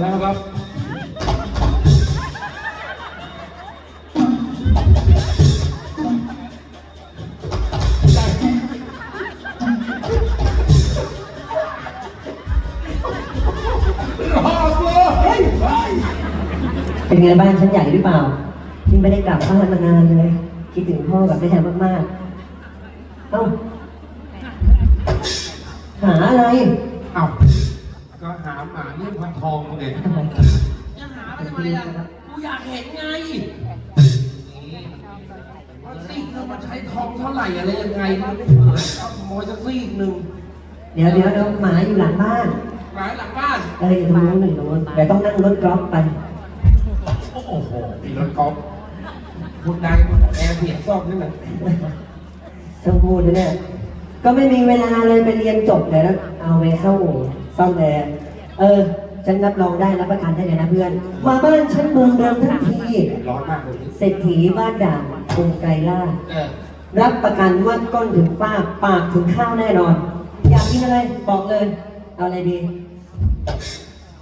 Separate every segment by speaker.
Speaker 1: แล้วครับรอบเลยเฮ้ย
Speaker 2: เป็นไงบ้านฉันใหญ่หรือเปล่าที่ไม่ได้กลับบ้านมานานเลย คิดถึงพ่อกับแม่มากๆเอ้าหาอะไร
Speaker 1: เอ้าก็หาหมาเรื่องพันทองไง
Speaker 3: จะหาไปทำไมล่ะกูอยากเห็นไงว่าซีกเธอมาใช้ทองเท่าไหร่อะไรยังไงมันไม่เหมือนเอาขโมยสักซีกหนึ่ง
Speaker 2: เดี๋ยวเดี๋ยวเดี๋ยวหมาอยู่หลังบ้าน
Speaker 3: หมายหลังบ้าน
Speaker 2: เอออยู่ตรงนู้นหนึ่งตรงนู้นเดี๋ยวต้องนั่งรถกอล์ฟไป
Speaker 1: โอ้โหมีรถกอล์ฟคุณนายแอร์เสียงซ่อมนี่แหละ
Speaker 2: ช่างพูดนะเนี่ย ก็ไม่มีเวลาเลยไปเรียนจบเลยแล้วเอาไปเข้าซ่อมแอร์ เออ ฉันรับรองได้รับประกันได้เลยนะเพื่อน มาบ้านฉันเมืองเดิมทั้งที
Speaker 1: ร้อนมากเลยนี่
Speaker 2: เศรษฐีบ้านด่างกรุงไกรล่าช
Speaker 1: เออ
Speaker 2: รับประกันว่าก้นถึงปากปากถึงข้าวแน่นอน อยากกินอะไรบอกเลย เอาอะไรดี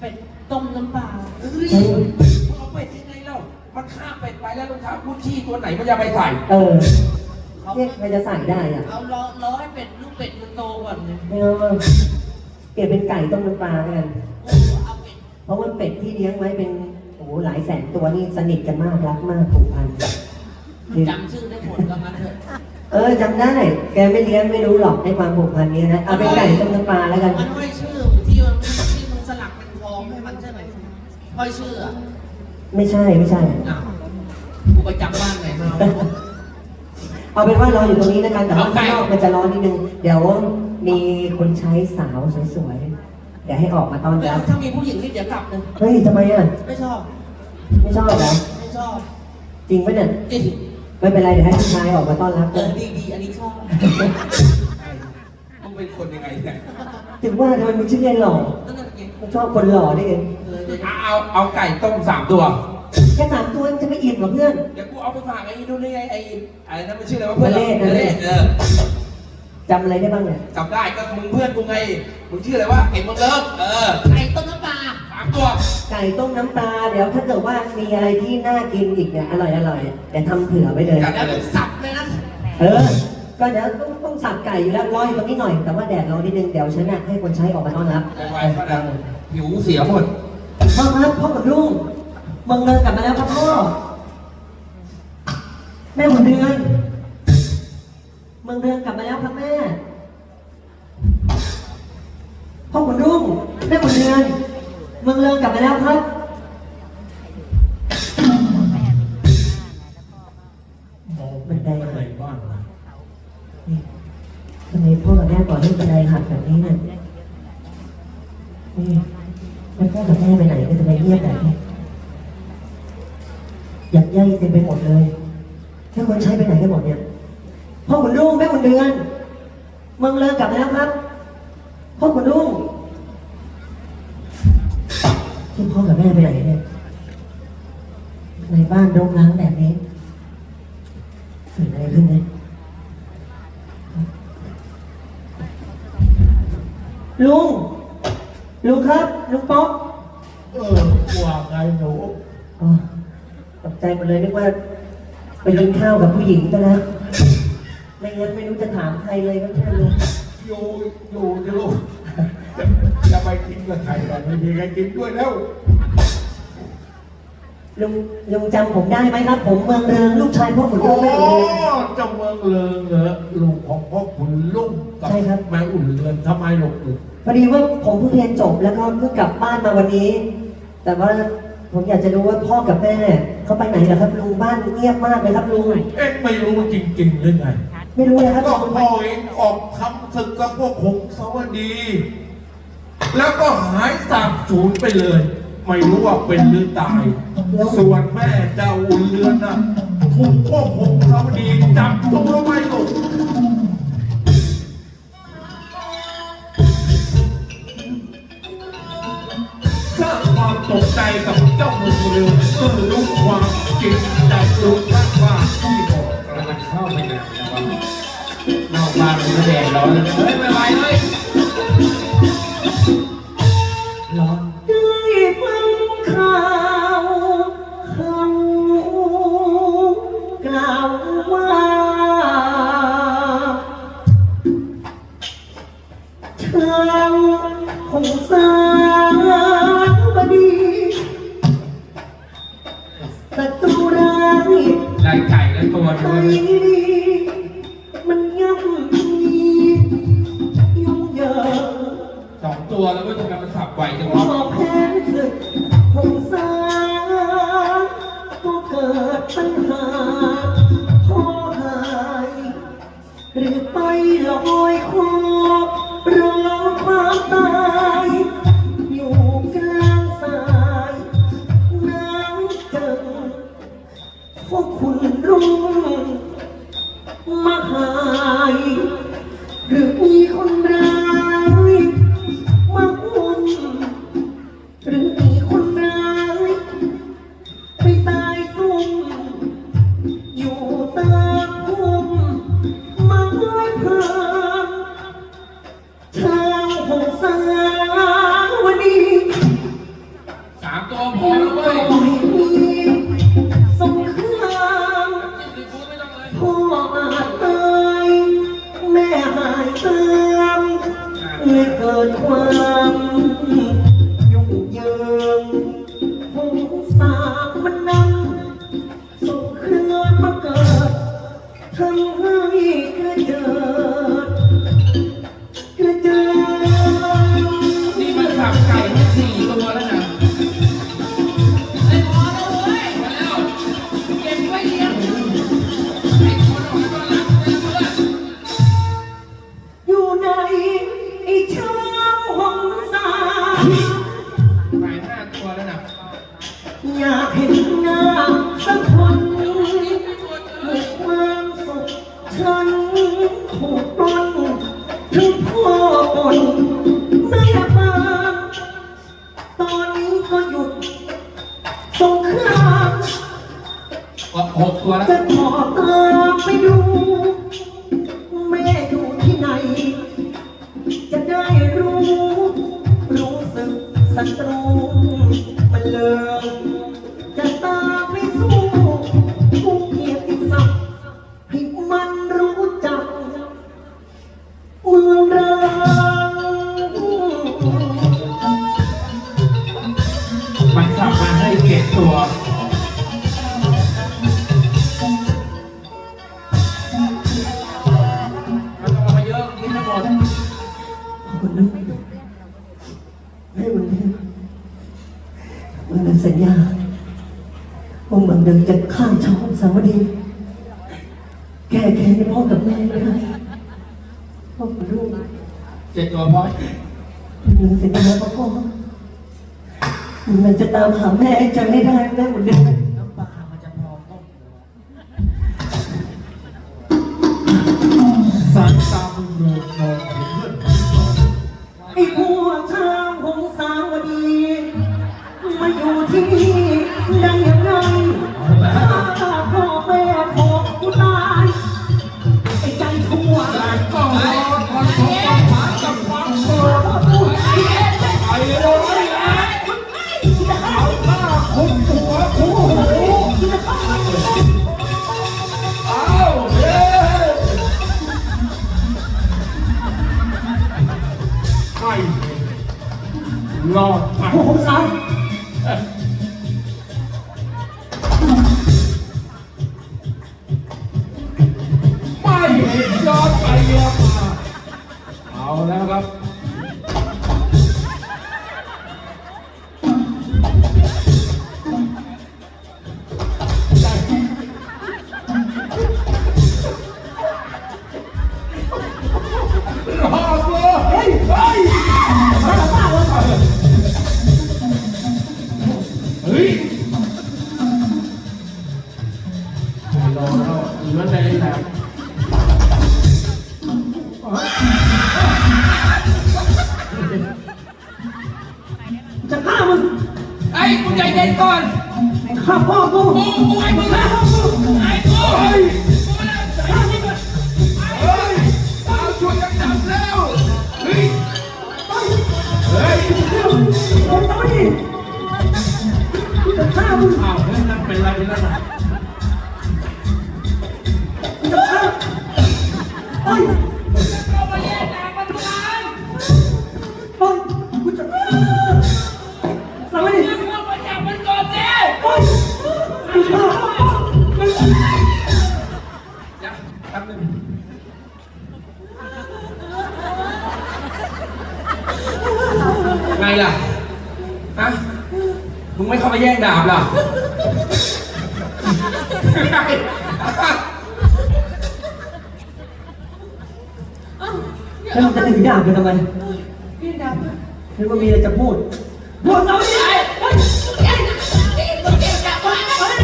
Speaker 3: เป็ดต้มน้ำปลาเฮ้ย
Speaker 2: เฮ้ย
Speaker 3: มึงเอาเป็ดยังไงเล่ามันฆ่าเป็ดไปแล้วรองเท้ากุชชี่ตัวไหนมันจะไปใส่
Speaker 2: เออเนี่ยใครจะใส่ได้อะ
Speaker 3: เอาล้อล้อให้เป็ดลูกเป็ดมันโตก่อนเลย
Speaker 2: ไม่เอาอะ เปลี่ยนเป็นไก่ต้มน้ำปลาแล้วกัน
Speaker 3: โอ้เอาเป็ด
Speaker 2: เพราะว่าเป็ดที่เลี้ยงไว้เป็นโอ้โหหลายแสนตัวนี่สนิทกันมากรักมากผูกพัน
Speaker 3: จำชื่อได้หมดแล้วงั้นเถอะ
Speaker 2: เออจำได้ แกไม่เลี้ยงไม่รู้หรอกในความผูกพันนี้นะเอาเป็นไก่ต้มน้ำปลาแล้วกัน
Speaker 3: มันไม่ชื่อที่มันที่มันสลักเป็นทองให้มันใช่ไหมห้อยชื่ออะ
Speaker 2: ไม่ใช่ไม่ใช่
Speaker 3: อ้าวกูไปจำบ้านไหนมา
Speaker 2: เอาเป็นว่ารออยู่ตรงนี้แล้วกันแต่ว่า
Speaker 3: เอาไก่
Speaker 2: ข้างนอกมันจะร้อนนิดนึงเดี๋ยว มีคนใช้สาวสวยๆ เดี๋ยวให้ออกมาต้อน
Speaker 3: แล้
Speaker 2: รั
Speaker 3: ว
Speaker 2: บ
Speaker 3: ถ้ามีผู้หญิงนี่เดี๋ยวกลับเลย
Speaker 2: เฮ้ยทำไมอะ
Speaker 3: ไม่ชอบ
Speaker 2: ไม่ชอบเหรอ
Speaker 3: ไม่ชอบ
Speaker 2: จริงปะเนี่ย
Speaker 3: จริง
Speaker 2: ไม่เป็นไรเดี๋ยวให้ผู้ชายออกมาต้อนรับ
Speaker 3: เออดีดีอันนี้ชอบ
Speaker 1: มึงเป็นคนยังไงเนี่ย
Speaker 2: ถึงว่าทำไมมึงชื่อเล่นหล่อ
Speaker 3: นั่นน่ะเอง
Speaker 2: มึงชอบคนหล่อนี่เอง
Speaker 3: เออเดี๋ยว
Speaker 1: เอาเอาเอาไก่ต้มสามตัว
Speaker 2: แค่สามตัวจะไม่อิ่มเหรอเพื่อน
Speaker 1: เดี๋ยวกูเอาไปฝากไอ้นู่นนี่ไงไอ้อะไรนั่นมันชื่ออะไรวะเพื่อน
Speaker 2: ทะเลทะเล
Speaker 1: เออ
Speaker 2: จำอะไรได้บ้างเนี่ย
Speaker 1: จำได้ก็มึงเพื่อนกูไง มึงชื่ออะไรวะไอ้มึงเลิฟเออ
Speaker 3: ไก่ต้มน้ำปลา
Speaker 1: สามตัว
Speaker 2: ไก่ต้มน้ำปลา เดี๋ยวถ้าเกิดว่ามีอะไรที่น่ากินอีกเนี่ยอร่อยอร่อยเดี๋ยวทำเผื่อไว้เลย
Speaker 1: จัด
Speaker 3: แล้วมึงสับเลยนะ
Speaker 2: เออ ก็เดี๋ยวต้องต้องสับไก่อยู่แล้วรออยู่ตรงนี้หน่อย แต่ว่าแดดร้อนนิดนึง เดี๋ยวฉันน่ะให้คนใช้ออกมาต้อนรับ
Speaker 1: ไวๆก็ดังผิวเสียหมด
Speaker 2: พ่อครับพ่อกับลุงเมืองเดินกลับมาแล้วครับพ่อ แม่หมุนเดือนเมืองเดินกลับมาแล้วครับแม่พ่อขุนรุ่งแม่ขุนเดือนเมืองเดินกลับมาแล้วครับบันได
Speaker 1: อะไรบ้างวะ
Speaker 2: นี่ทำไมพ่อกับแม่ก่อนให้บันไดหักแบบนี้เนี่ยนี่แล้วพ่อกับแม่ไปไหนก็จะไปเงียบแบบนี้หยักย่ายเต็มไปหมดเลย ถ้าคนใช้ไปไหนกันหมดเนี่ย พ่อขุนรุ่งแม่ขุนเดือนเมืองเลิกกลับมาแล้วครับ พ่อขุนรุ่งที่พ่อกับแม่ไปไหนเนี่ย ในบ้านรกร้างแบบนี้เกิดอะไรขึ้นเนี่ยลุง ลุงครับ ลุงป๊อก
Speaker 1: เออว่าไงหนู
Speaker 2: อ๋อตกใจหมดเลยนึกว่า ไปกินข้าวกับผู้หญิงซะแล้ว ไม่งั้นไม่รู้จะถามใครเลยก็ใช่ลุง
Speaker 1: อยู่อยู่จะลูกจะจะไปกินกับใครแต่ไม่มีใครกินด้วยแล้ว
Speaker 2: ลุงลุงจำผมได้ไหมครับ ผมเมืองเริงลูกชายพ่อขุน
Speaker 1: โอ้
Speaker 2: รุ่งแม่ขุนเรือง
Speaker 1: เจ้าเมืองเลิงเหรอลูกของพ่อขุนลุ่งกั
Speaker 2: ใช่ครับ
Speaker 1: แม่อุ่นเรือนทำไมลูกลูก
Speaker 2: พอดีว่าผมเพิ่งเรียนจบแล้วก็เพิ่งกลับบ้านมาวันนี้ แต่ว่าผมอยากจะรู้ว่าพ่อกับแม่เขาไปไหนเหรอครับลุงบ้านเงียบมากเลยครับลุง
Speaker 1: เอ็งไม่รู้จริงๆหรือไง
Speaker 2: ไม่รู้เลยครับ
Speaker 1: ก็พ่อเองออกทำศึกกับพวกหงสวัสดี แล้วก็หายสาบสูญไปเลย ไม่รู้ว่าเป็นหรือตาย ส่วนแม่เจ้าอุ่นเรือนน่ะถูกพวกหงสวัสดีจับตัวไว้ลูกสร้างความตกใจกับเจ้ามือเรือนเมื่อรู้ความจริงจากรู้ว่าว่าที่บอกกำลังเข้าไปนานแล้วานอกบ้าเป็นก็แดงร้อนเลยเฮ้ยไม่ไหวเลย
Speaker 2: ความยุ่งเหยิงหงสามันนำส่งเคลื่อนมาเกิดทำให้กระเจิดกระเจิด
Speaker 3: นี่มันสับไก่ให้สี่ตัวแล้วนะไอ้พอแล้วเว้ยมาแล้วเก็บไว้เลี้ยงไอ้คนออกมาต้อนรับเพื่อน
Speaker 2: อยู่ในไอ้ช่อง หงสา
Speaker 3: ไปห้าตัวแล้วนะ
Speaker 2: อยากเห็นหน้าสักคนมีความสุขฉันถูกปล้นถึงพ่อปนแม่มาตอนนี้ก็หยุดสงคราม
Speaker 3: ก็หกตัวแล้ว
Speaker 2: จะขอตามไปดู สัญญาว่ามึงเดินจะข้ามช่องสาวดี แก้แค้นให้พ่อกับแม่ไม่ได้พ่อกับลูก
Speaker 3: เจ็ดตัวพอ
Speaker 2: มึงสัญญาว่าพ่อมึงจะตามหาแม่ให้เจะไม่ได้แม่เหมือนเดิม ใจ
Speaker 1: เย็น
Speaker 2: ก่
Speaker 1: อน
Speaker 2: ฆ่าพ่อกู
Speaker 3: กูไอ้มึงนะไอ้กู
Speaker 1: เฮ้
Speaker 3: กูไม่ได้เฮ้
Speaker 1: ยเอาช่วยกันจับแล้วเฮ้ยเฮ้ย
Speaker 2: หงสาวดีจะฆ่ามึง
Speaker 1: อ้าวเฮ้ยนั่นเป็นไรไปแล้วนะ
Speaker 2: จะฆ่าเฮ้ย
Speaker 3: แล้
Speaker 2: วมึงจะถือดาบกันทำไม
Speaker 4: พี่ดำ
Speaker 2: นึกว่ามีอะไรจะพูดพูดเอาดิ
Speaker 4: เฮ้ยแกนะนี่มึงเก่งจังวะเฮ้ย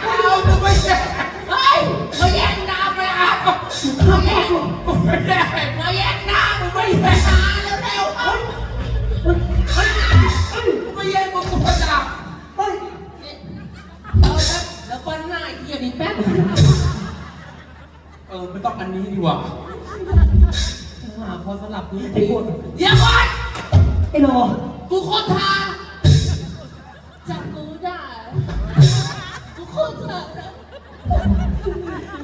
Speaker 3: เอามึงไม่แย่ง
Speaker 4: เฮ้ยมาแย่งน้ำไม่เอามาแย่ง
Speaker 3: มึงไม่แย่ง
Speaker 4: มาแย่งน้ำมึงไม่แย่งน้ำเร็วๆเฮ้ย
Speaker 3: มึงไม่แย่งมึงกูประจับ
Speaker 2: เฮ้ย
Speaker 4: เอาละแล้วฟันหน้าไอ้เฮ้ยนี่แป๊บ
Speaker 3: เออไม่ต้องอันนี้ดีกว่า
Speaker 4: หาพอสลับดู
Speaker 2: ไอ้พวก
Speaker 4: เดี๋ยวก่อน
Speaker 2: ไอ้โน
Speaker 4: กูโคตรทาจับกูได้กูโคตรทา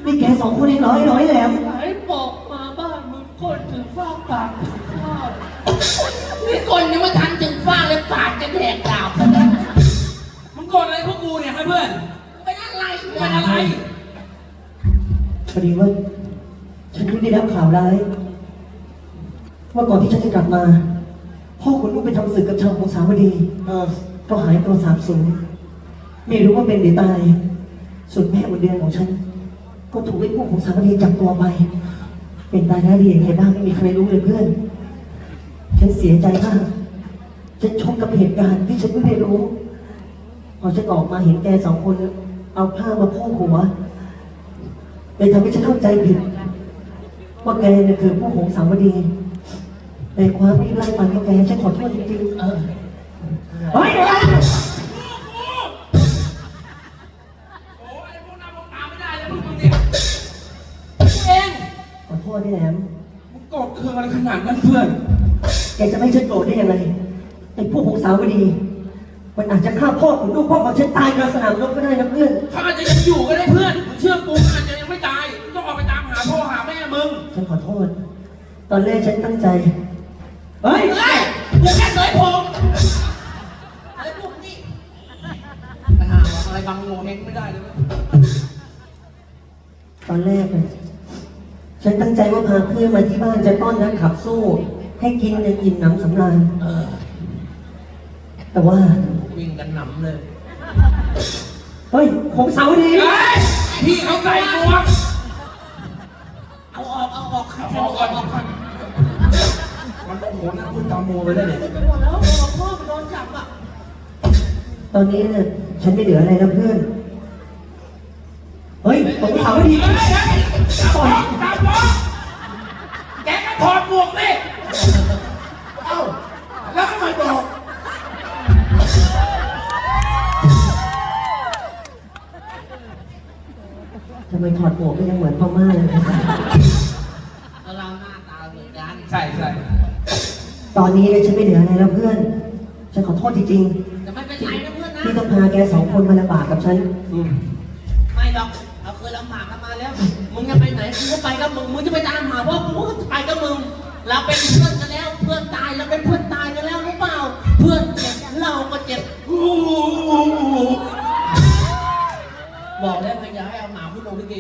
Speaker 2: นี่แกสองคนเองเหรอไอ้หน่อยแหลม
Speaker 4: ไอ้บอกมาบ้านมึงคนถึงฟ้าปากข้าวนี่คนยังไม่ทันถึงฟ้าเลยปากจะแดกดาบ
Speaker 3: มึงโกรธอะไรพวกกูเนี่ยให้เพื่อน
Speaker 4: เป็นอะไร
Speaker 3: เป็นอะไร
Speaker 2: พอดีว่า ฉันได้รับข่าวร้ายว่าก่อนที่ฉันจะกลับมา พ่อคุณลูกไปทำศึกกับชาวของสาวดี
Speaker 3: เออ
Speaker 2: ก็หายตัวสาบสูญไม่รู้ว่าเป็นหรือตาย ส่วนแม่บนเดือนของฉัน ก็ถูกไอ้พวกของสามเณรจับตัวไป เป็นตายได้ดียังไงบ้างไม่มีใครรู้เลยเพื่อน ฉันเสียใจมากฉันช็อกกับเหตุการณ์ที่ฉันเพิ่ได้รู้ พอฉันออกมาเห็นแกสองคน เอาผ้ามาโพกหัวเลยทำให้ฉันเข้าใจผิด ว่าแกเนี่ยคือผู้หงสาวดี ในความที่ไล่ฟันของแกฉันขอโทษจริงๆ
Speaker 4: เออ
Speaker 2: เฮ้ย
Speaker 3: โอ้ยไอ้พวกนั้นพวกตามไม่ได้แล้วพวกมึงเนี่ยเอง
Speaker 2: ขอโทษนี่แหลม
Speaker 3: มึงโกรธเคืองอะไรขนาดนั้นเพื่อน
Speaker 2: แกจะไม่ให้ฉันโกรธได้ยังไงไอ้พวกของสาวดี มันอาจจะฆ่าพ่อของลูกพ่อของฉันตายกลางสนามรบก็ได้นะเพื่อน
Speaker 3: เขาอาจจะยังอยู่ก็ได้เพื่อนมึงเชื่อกูมันอาจจะ ตอ
Speaker 2: นแรกฉันตั้งใจ เฮ้ย
Speaker 4: เฮ้ยกูแค่เสยผมอะไรพวกนี้ไปหาอะไรบางโงเฮงไม่ได้เลย
Speaker 2: ตอนแรกนะฉันตั้งใจว่าพาเพื่อนมาที่บ้านจะต้อนนักขับสู้ ให้กินย่างอิ่มหนำสำราญ
Speaker 4: เออ
Speaker 2: แต่ว่า
Speaker 4: วิ่งกันหนำเลย
Speaker 2: เฮ้ย ของสาดี
Speaker 3: เฮ้ยพี่เขาใส่หมว หน่าพูดตามมัวไปได้เนี่ย
Speaker 4: ไปหมดแล้วบอกพ่อมันโดนจับอะ
Speaker 2: ตอนนี้เนี่ยฉันไม่เหลืออะไรแล้วเพื่อน เฮ้ยของสาวดี
Speaker 3: เฮ้ยเฮ้ยตามบอกตามบอกแกก็ถอดหมวกสิเอ้าแล้วทำไมบอก
Speaker 2: ทำไมถอดหมวกก็ยังเหมือนพม่าเลย
Speaker 4: เร ตอนนี้
Speaker 2: เนี่ยฉันไม่เหลืออะไรแล้วเพื่อน ฉันขอโทษจริง
Speaker 4: จะไม่เป็นไรนะเพื่อน
Speaker 2: ๆ
Speaker 4: นะ
Speaker 2: ที่ต้องพาแกสองคนมาลำบากกับฉัน
Speaker 3: อืม
Speaker 4: ไม่หรอกเราเคยลำบากกันมาแล้ว มึงจะไปไหนกูก็ไปกับมึง มึงจะไปตามหาพ่อกูก็ไปกับมึง เราเป็นเพื่อนกันแล้ว เพื่อนตายเราเป็นเพื่อนตายกันแล้วรู้เปล่า เพื่อนเจ็บเราก็เจ็บ
Speaker 3: อู้
Speaker 4: บอกแล้วไงอย่าให้เอาหมาขึ้นลงลิเก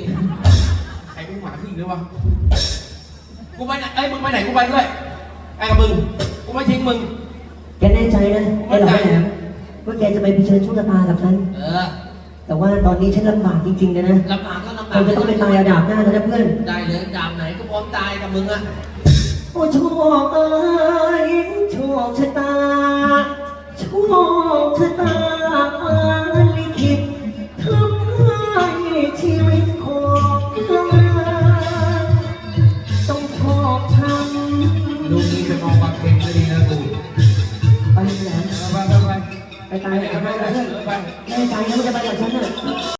Speaker 3: ใครเป็นหมาขึ้นอีกเลยวะ กูไปไหนเอ้ยมึงไปไหนกูไปด้วย ไปกับมึง กูไม่ทิ้งมึง
Speaker 2: แกแน่ใจนะไอ้หลอยแหลมว่าแกจะไปเผชิญโชคชะตากับฉัน
Speaker 4: เออ
Speaker 2: แต่ว่าตอนนี้ฉันลำบากจริงๆเลยนะ
Speaker 4: ลำบากก็ลำ
Speaker 2: ค
Speaker 4: บาก
Speaker 2: งจะต้องไปตายอาดาบหน้าแล้วนะเพื่อน
Speaker 4: ได้เลยดามไหนก็พร้อมตายกับมึงอะ
Speaker 2: โอ้โชคเอ้ยโชคชะตา โชคชะตาฟ้าลิขิต ไปตา
Speaker 3: ยไปไปไปไป
Speaker 2: ตาย
Speaker 3: ไป
Speaker 2: ตาย
Speaker 3: ไป
Speaker 2: มัน
Speaker 3: ไป
Speaker 2: เพื่อน
Speaker 3: ไป
Speaker 2: แน่ใจนะว่าจะไปกับฉันน่ะ